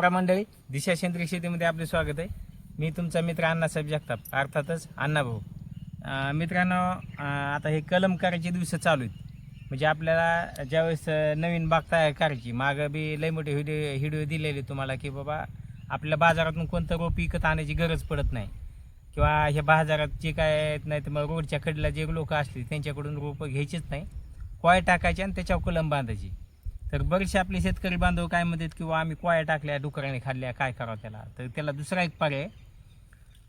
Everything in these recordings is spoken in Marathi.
रामराम मंडळी दिशा सेंद्रिय शेतीमध्ये आपले स्वागत आहे. मी तुमचा मित्र अण्णासाहेब जगताप अर्थातच अण्णाभाऊ भाऊ. मित्रांनो आता हे कलम करायचे दिवस चालू आहेत. म्हणजे आपल्याला ज्यावेळेस नवीन बाग तयार करायची मागं बी लई मोठे व्हिडिओ व्हिडिओ दिलेले तुम्हाला की बाबा आपल्या बाजारातून कोणतं रोप विकत आणायची गरज पडत नाही. किंवा ह्या बाजारात जे काय नाही तर मग रोडच्या कडेला जे लोक असतील त्यांच्याकडून रोपं घ्यायचीच नाही. कोय टाकायची आणि त्याच्यावर कलम बांधायची. तर बरेचसे आपले शेतकरी बांधव काय म्हणतात किंवा आम्ही कोया टाकल्या डुकराने खाल्ल्या काय करावं त्याला? तर त्याला दुसरा एक पर्याय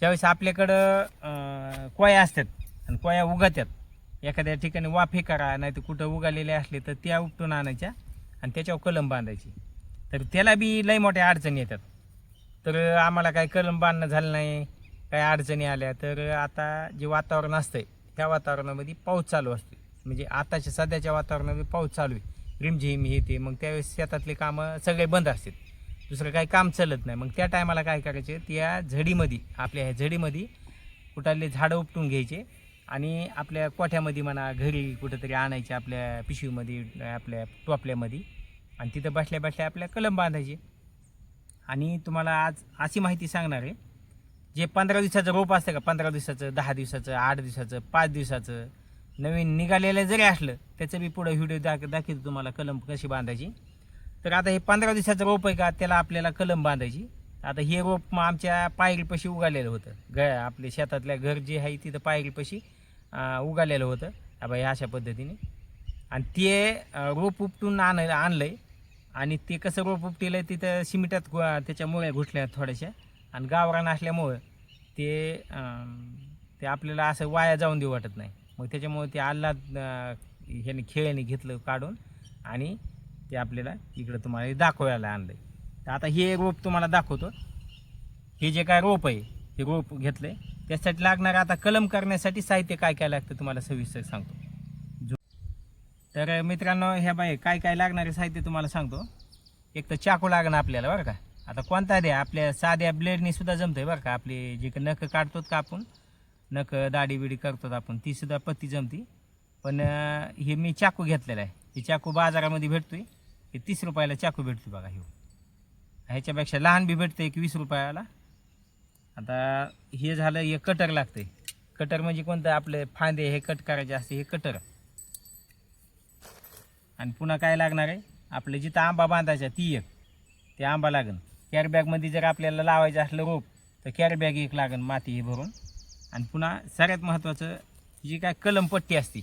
ज्यावेळेस आपल्याकडं अं, कोया असतात आणि कोया उगत्यात एखाद्या ठिकाणी वाफे करा नाही तर कुठं उगालेले असले तर त्या उपटून आणायच्या आणि त्याच्यावर कलम बांधायची. तर त्याला बी लई मोठ्या अडचणी येतात. तर आम्हाला काही कलम बांधणं झालं नाही काही अडचणी आल्या तर आता जे वातावरण असतंय त्या वातावरणामध्ये पाऊस चालू असतो म्हणजे आताच्या सध्याच्या वातावरणामध्ये पाऊस चालू आहे. रिमझिम हे ते मग त्यावेळेस शेतातले कामं सगळे बंद असतात. दुसरं काही काम चालत नाही. मग त्या टायमाला काय करायचे त्या झडीमध्ये आपल्या ह्या झडीमध्ये कुठाले झाडं उपटून घ्यायचे आणि आपल्या कोठ्यामध्ये म्हणा घरी कुठंतरी आणायचे आपल्या पिशवीमध्ये आपल्या टोपल्यामध्ये आणि तिथं बसल्या बसल्या आपल्या कलम बांधायचे. आणि तुम्हाला आज अशी माहिती सांगणार आहे जे पंधरा दिवसाचं रोप असतं का? पंधरा दिवसाचं दहा दिवसाचं आठ दिवसाचं पाच दिवसाचं नवीन निघालेलं जरी असलं त्याचं बी पुढं व्हिडिओ दाख दाखवतो तुम्हाला कलम कशी बांधायची. तर आता हे पंधरा दिवसाचं रोप आहे का त्याला आपल्याला कलम बांधायची. आता हे रोप मग आमच्या पायरीपाशी उगालेलं होतं. ग आपल्या शेतातल्या घर जे आहे तिथं पायरीपाशी उगालेलं होतं. आता हे अशा पद्धतीने. आणि ते रोप उपटून आण आहे आणि ते कसं रोप उपटेलं तिथं सिमिटात गु- त्याच्यामुळे घुटल्या थोड्याशा. आणि गावरान असल्यामुळं ते ते आपल्याला असं वाया जाऊन देऊ वाटत नाही. मग त्याच्यामुळे ते आल्हाद ह्याने खेळ्याने घेतलं काढून आणि ते आपल्याला इकडं तुम्हाला दाखवायला आणलं तर आता हे रोप तुम्हाला दाखवतो. हे जे काय रोप आहे हे रोप घेतलंय. त्यासाठी लागणार आता कलम करण्यासाठी साहित्य काय काय लागतं तुम्हाला सविस्तर सांगतो. जो- तर मित्रांनो ह्या बाई काय काय लागणारे साहित्य तुम्हाला सांगतो. एक तर चाकू लागणार आपल्याला बरं का. आता कोणता द्या? आपल्या साध्या ब्लेडनी सुद्धा जमतंय बरं का. आपले जे काही नख काढतो का आपण? नख दाढी बिडी करतो आपण. ती सुद्धा पत्ती जमती. पण हे मी चाकू घेतलेला आहे. हे चाकू बाजारामध्ये भेटतोय. हे तीस रुपयाला चाकू भेटतो बघा हे. ह्याच्यापेक्षा लहान बी भेटतं एक वीस रुपयाला. आता हे झालं हे कटर लागतंय. कटर म्हणजे कोणतं? आपले फांदे हे कट करायचे असते हे कटर. आणि पुन्हा काय लागणार आहे? आपलं जिथं आंबा बांधायचा ती एक. ते आंबा लागन. कॅरबॅगमध्ये जर आपल्याला लावायचं असलं रोप तर कॅरबॅग एक लागन माती हे भरून. आणि पुन्हा सगळ्यात महत्त्वाचं जी काय कलम पट्टी असते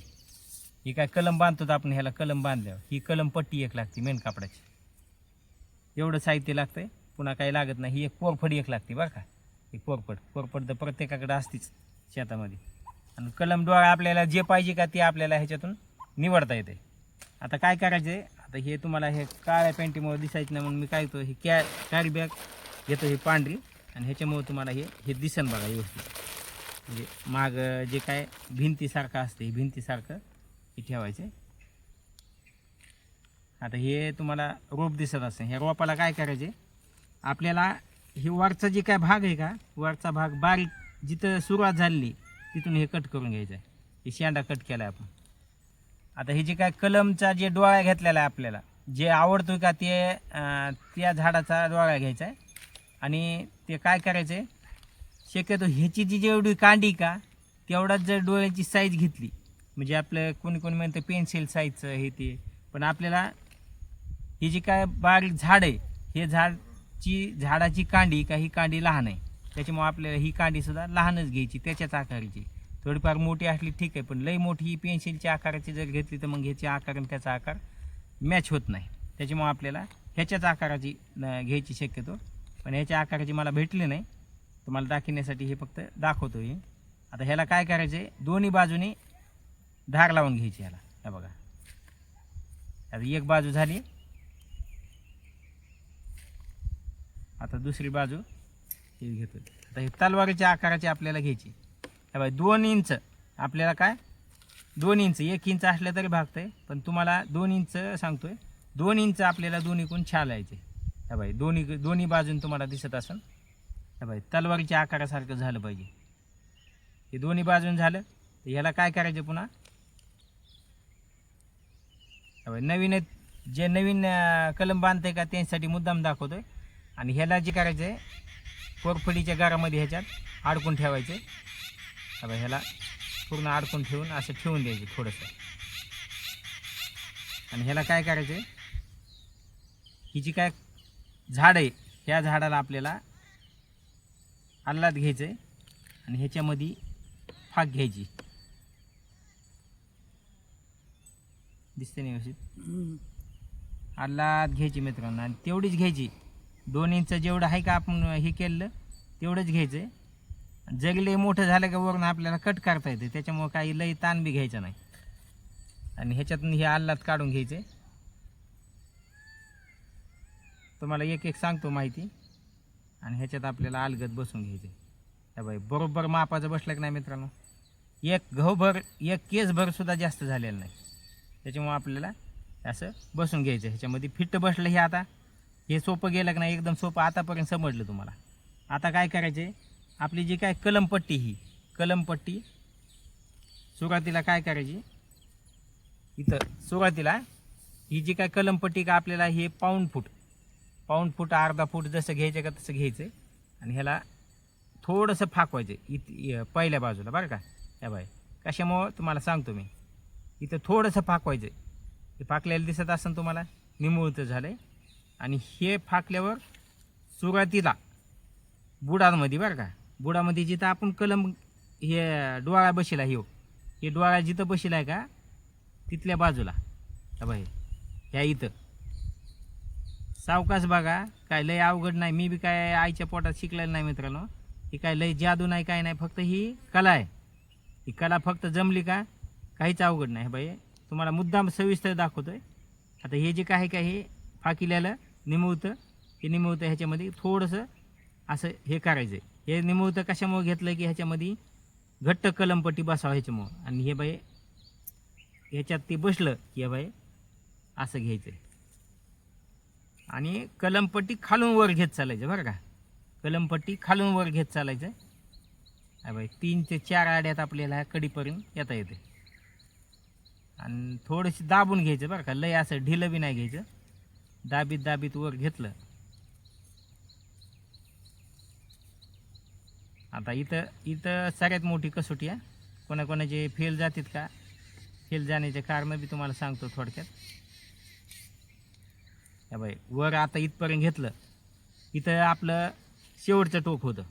ही काय कलम बांधतो आपण ह्याला कलम बांधल्यावर ही कलम पट्टी एक लागते मेन कापडाची. एवढं साहित्य लागतंय पुन्हा काही लागत नाही ही एक कोरफड एक लागते बरं का. ही कोरफड कोरफड तर प्रत्येकाकडे असतीच शेतामध्ये. आणि कलम डोळा आपल्याला जे पाहिजे का ते आपल्याला ह्याच्यातून निवडता येते. आता काय करायचं आहे? आता हे तुम्हाला हे काळ्या पॅन्टीमुळे दिसायचं नाही म्हणून मी काय येतो हे कॅ कॅरी बॅग घेतो ही पांढरी आणि ह्याच्यामुळे तुम्हाला हे हे दिसन बघा व्यवस्थित. म्हणजे माग जे काय भिंतीसारखं असते भिंतीसारखं हे ठेवायचं आता हे तुम्हाला रोप दिसत असते ह्या रोपाला काय करायचे आपल्याला हे वरचा जे काय भाग आहे का वरचा भाग बारीक जिथं सुरुवात झालेली तिथून हे कट करून घ्यायचं आहे हे शेंडा कट केला आहे आपण. आता हे जे काय कलमचा जे डोळा घेतलेला आहे आपल्याला जे आवडतो का ते त्या झाडाचा डोळा घ्यायचा आहे आणि ते काय करायचं आहे शक्यतो ह्याची जी जेवढी कांडी का तेवढाच जर डोळ्याची साईज घेतली म्हणजे आपलं कोणी कोणी म्हणतं पेन्सिल साईजचं हे ते पण आपल्याला ही जी काय बारीक झाड आहे हे झाडची झाडाची कांडी का ही कांडी लहान आहे. त्याच्यामुळे आपल्याला ही कांडीसुद्धा लहानच घ्यायची त्याच्याच आकाराची. थोडीफार मोठी असली ठीक आहे पण लई मोठी ही पेन्सिलच्या आकाराची जर घेतली तर मग ह्याचे आकार आणि त्याचा आकार मॅच होत नाही. त्याच्यामुळे आपल्याला ह्याच्याच आकाराची घ्यायची शक्यतो. पण ह्याच्या आकाराची मला भेटली नाही. तुम्हाला दाखवण्यासाठी हे फक्त दाखवतो हे. आता ह्याला काय करायचं आहे दोन्ही बाजूने धार लावून घ्यायची ह्याला हे बघा. आता एक बाजू झाली. आता दुसरी बाजू हे घेतो. आता हे तलवारीच्या आकाराची आपल्याला घ्यायची. हे बघा दोन इंच. आपल्याला काय? दोन इंच. एक इंच असलं तरी भागतंय पण तुम्हाला दोन इंच सांगतोय. दोन इंच आपल्याला दोन्हीकडून छालायचे. हे बाई दोन्ही दोन्ही बाजून तुम्हाला दिसत असेल हे बाई तलवारीच्या आकारासारखं झालं पाहिजे. हे दोन्ही बाजून झालं तर ह्याला काय करायचं पुन्हा? नवीन जे नवीन कलम बांधते का त्यांच्यासाठी मुद्दाम दाखवतोय. आणि ह्याला जे करायचं आहे कोरफडीच्या गारामध्ये ह्याच्यात अडकून ठेवायचं आता ह्याला पूर्ण अडकून ठेवून असं ठेवून द्यायचं थोडंसं. आणि ह्याला काय करायचं आहे ही जी काय झाड आहे ह्या झाडाला आपल्याला आल्लाद घ्यायचं आहे आणि ह्याच्यामध्ये फाक घ्यायची. दिसते नाही व्यवस्थित? आल्लाद घ्यायची मित्रांनो आणि तेवढीच घ्यायची. दोन इंच जेवढं आहे का आपण हे केलं तेवढंच घ्यायचं आहे जरी मोठं झालं का वरून आपल्याला कट करता येते त्याच्यामुळं काही लई ताण बी घ्यायचा नाही. आणि ह्याच्यातून हे आल्लाद काढून घ्यायचे तुम्हाला एक एक सांगतो माहिती. आणि ह्याच्यात आपल्याला अलगद बसून घ्यायचं त्या बाई बरोबर मापाचं बसलं की नाही मित्रांनो? एक गहूभर एक केसभर सुद्धा जास्त झालेलं नाही. त्याच्यामुळं आपल्याला असं बसून घ्यायचं ह्याच्यामध्ये फिट्ट बसलं हे आता. हे सोपं गेलं की नाही एकदम सोपं आतापर्यंत समजलं तुम्हाला. आता काय करायचे आपली जी काय कलमपट्टी ही कलमपट्टी सुरुवातीला काय करायची? इथं सुरुवातीला ही जी काय कलमपट्टी का आपल्याला हे पाऊण फूट पाऊण फूट अर्धा फूट जसं घ्यायचं का तसं घ्यायचं. आणि ह्याला थोडंसं फाकवायचं इत पहिल्या बाजूला बरं का? या बाय कशामुळं? तुम्हाला सांगतो मी. इथं थोडंसं फाकवायचं. हे फाकलेलं दिसत असेल तुम्हाला? निमुळतं झालं आहे आणि हे फाकल्यावर सुरुवातीला बुडामध्ये बरं का? बुडामध्ये जिथं आपण कलम हे डोळा बशीला हो हे. डोळा जिथं बशीला आहे का? तिथल्या बाजूला. हा बाई ह्या इथं. सावकाश बघा काय लय अवघड नाही. मी बी काय आईच्या पोटात शिकलेलं नाही मित्रांनो. ही काय लय जादू नाही काय नाही. फक्त ही कला आहे. ही कला फक्त जमली का काहीच अवघड नाही बाई. तुम्हाला मुद्दाम सविस्तर दाखवतोय. आता हे जे काय आहे का हे फाकिल्याला निमुळतं हे निमवतं ह्याच्यामध्ये थोडंसं असं हे करायचं हे निमवतं कशामुळे घेतलं की ह्याच्यामध्ये घट्ट कलमपट्टी बसावं ह्याच्यामुळं? आणि हे बाई ह्याच्यात ते बसलं की हे बाई असं घ्यायचं आहे आणि कलमपट्टी खालून वर घेत चालायचं बरं का? कलमपट्टी खालून वर घेत चालायचं. आहे बाई तीन ते चार आड्यात आपल्याला कडीपर्यंत येता येते. आणि थोडंशी दाबून घ्यायचं बरं का? लय असं ढिलं बी नाही घ्यायचं. दाबीत दाबीत वर घेतलं. आता इथं इथं सगळ्यात मोठी कसोटी आहे कोणाकोणाचे फेल जातात का? फेल जाण्याचे कारणं बी तुम्हाला सांगतो थोडक्यात. या बाई वर आता इथपर्यंत घेतलं इथं आपलं शेवटचं टोक होतं.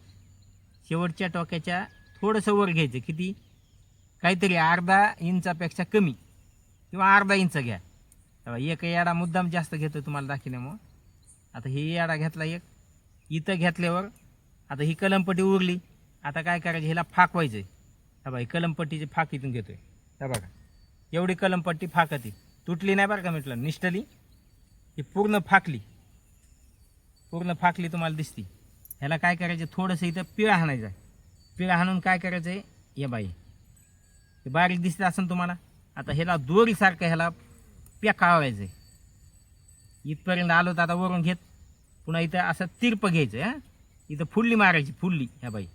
शेवटच्या टोक्याच्या थोडंसं वर घ्यायचं किती? काहीतरी अर्धा इंचापेक्षा कमी. किंवा अर्धा इंच घ्या. तेव्हा एक याडा मुद्दाम जास्त घेतो तुम्हाला दाखवल्यामुळं आता हे याडा घेतला एक इथं घेतल्यावर आता ही कलमपट्टी उरली. आता काय करायचं? ह्याला फाकवायचं आहे हा बाई कलमपट्टीची फाक इथून घेतो आहे बघा एवढी कलमपट्टी फाकती. तुटली नाही बरं का म्हटलं? निष्ठली. ही पूर्ण फाकली. पूर्ण फाकली तुम्हाला दिसती. ह्याला काय करायचं? थोडंसं इथं पिळा हाणायचं आहे. पिळा हाणून काय करायचं आहे या बाई. हे बारीक दिसत असेल तुम्हाला? आता ह्याला दोरीसारखं ह्याला पेकावायचं आहे इथपर्यंत आलो तर आता वरून घेत. पुन्हा इथं असं तिरप घ्यायचं हां? इथं फुल्ली मारायची फुल्ली ह्या बाई.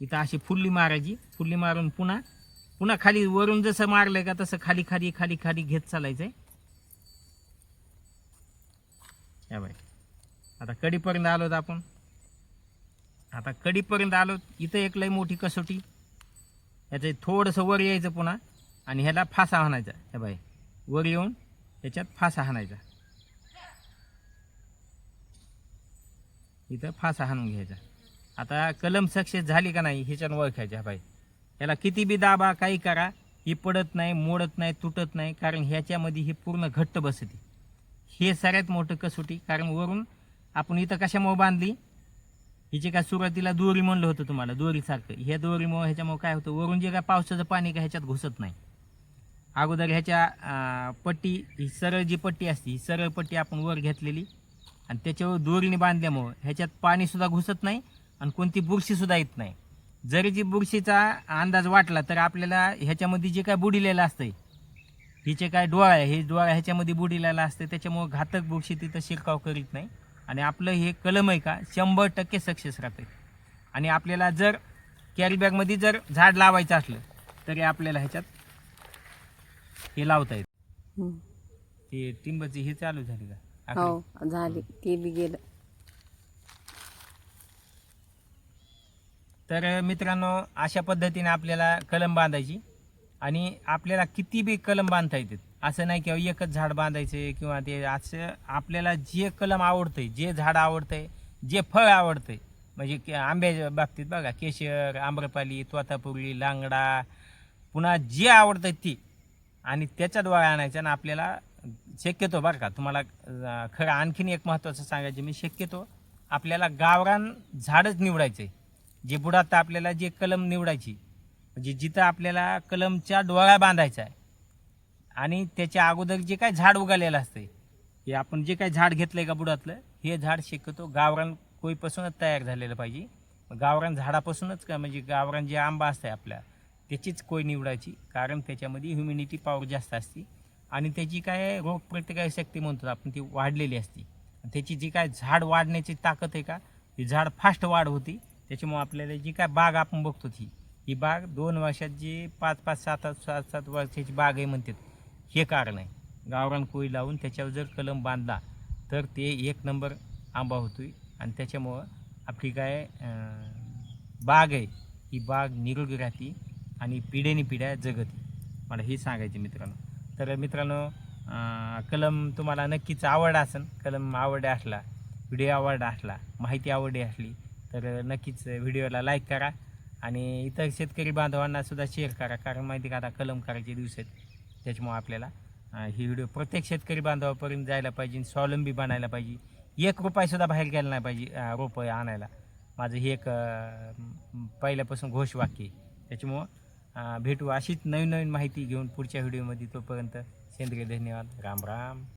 इथं अशी फुल्ली मारायची फुल्ली मारून पुन्हा पुन्हा खाली वरून जसं मारलं का तसं खाली खाली खाली खाली घेत चालायचं आहे या बाई. आता कडीपर्यंत आलोत आपण? आता कडीपर्यंत आलो इथं एक लय मोठी कसोटी. याचं थोडंसं वर यायचं पुन्हा आणि ह्याला फासा हाणायचा हे बाई वर येऊन याच्यात फासा हाणायचा इथं फासा हाणून घ्यायचा. आता कलम सक्सेस झाली का नाही ह्याच्यानं ओळखायच्या बाई. ह्याला किती बी दाबा काही करा. ही पडत नाही मोडत नाही तुटत नाही कारण ह्याच्यामध्ये ही पूर्ण घट्ट बसते. हे सगळ्यात मोठं कसोटी. कारण वरून आपण इथं कशामुळे बांधली? हिची काय सुरुवातीला दोरी म्हणलं होतं तुम्हाला दोरीसारखं. ह्या दोरीमुळं ह्याच्यामुळं काय होतं वरून जे काय पावसाचं पाणी का ह्याच्यात घुसत नाही. अगोदर ह्याच्या पट्टी ही सरळ जी पट्टी असते ही सरळ पट्टी आपण वर घेतलेली. आणि त्याच्यावर दोरीने बांधल्यामुळं ह्याच्यात पाणीसुद्धा घुसत नाही आणि कोणती बुरशीसुद्धा येत नाही. जरी जी बुरशीचा अंदाज वाटला तर आपल्याला ह्याच्यामध्ये जे काय बुडिलेलं असतंय हिचे काय डोळा आहे हे डोळा ह्याच्यामध्ये बुडी बुडीला असते त्याच्यामुळे घातक बुरशी तिथं शिरकाव करीत नाही. आणि आपलं हे कलम आहे का शंभर टक्के सक्सेस राहते. आणि आपल्याला जर कॅरीबॅगमध्ये जर झाड लावायचं असलं तरी आपल्याला ह्याच्यात हे लावता येत. ते टिंबची हे चालू झाली का? हो झाली. ते बी गेलं. तर मित्रांनो अशा पद्धतीने आपल्याला कलम बांधायची. आणि आपल्याला किती बी कलम बांधता येतात. असं नाही किंवा एकच झाड बांधायचे किंवा ते असं आपल्याला जे कलम आवडतंय जे झाड आवडतंय जे फळ आवडतंय म्हणजे आंब्याच्या बाबतीत बघा केशर आम्रपाली तोतापुरी लांगडा पुन्हा जे आवडतं ती. आणि त्याच्याद्वारे वळा आणायचं आणि आपल्याला शक्यतो बरं का तुम्हाला खरं आणखीन एक महत्त्वाचं सांगायचं मी शक्यतो आपल्याला गावरान झाडच निवडायचं आहे जे बुडात आपल्याला जे कलम निवडायची म्हणजे जिथं आपल्याला कलमच्या डोळा बांधायचा आहे आणि त्याच्या अगोदर जे काय झाड उगालेलं असते हे आपण जे काय झाड घेतलं आहे का बुडातलं हे झाड शक्यतो गावरान कोईपासूनच तयार झालेलं पाहिजे. गावरान झाडापासूनच का म्हणजे गावरान जे आंबा असतंय आपल्या त्याचीच कोय निवडायची कारण त्याच्यामध्ये ह्युमिनिटी पॉवर जास्त असते. आणि त्याची काय रोगप्रतिकार शक्ती म्हणतो आपण ती वाढलेली असते. आणि त्याची जी काय झाड वाढण्याची ताकद आहे का ती झाड फास्ट वाढ होती. त्याच्यामुळे आपल्याला जी काय बाग आपण बघतो ती ही बाग दोन वर्षात जी पाच पाच सात आठ सात सात वर्षाची बाग आहे म्हणतात. हे कारण आहे. गावरान कोळी लावून त्याच्यावर जर कलम बांधला तर ते एक नंबर आंबा होतोय. आणि त्याच्यामुळं आपली काय बाग आहे. ही बाग निरोगी राहते आणि पिढ्याने पिढ्या जगत. मला हे सांगायचे मित्रांनो. तर मित्रांनो कलम तुम्हाला नक्कीच आवड असेल कलम आवड असला व्हिडिओ आवड असला माहिती आवडली असली तर नक्कीच व्हिडिओला लाईक करा. आणि इतर शेतकरी बांधवांना सुद्धा शेअर करा कारण माहिती का आता कलम करायचे दिवस आहेत त्याच्यामुळे आपल्याला ही व्हिडिओ प्रत्येक शेतकरी बांधवापर्यंत जायला पाहिजे स्वावलंबी बनायला पाहिजे. एक रुपयासुद्धा बाहेर गेला नाही पाहिजे रोपं आणायला. माझं हे एक पहिल्यापासून घोषवाक्य आहे. त्याच्यामुळं भेटू अशीच नवीन नवीन माहिती घेऊन पुढच्या व्हिडिओमध्ये तोपर्यंत सेंद्रिय धन्यवाद. राम राम.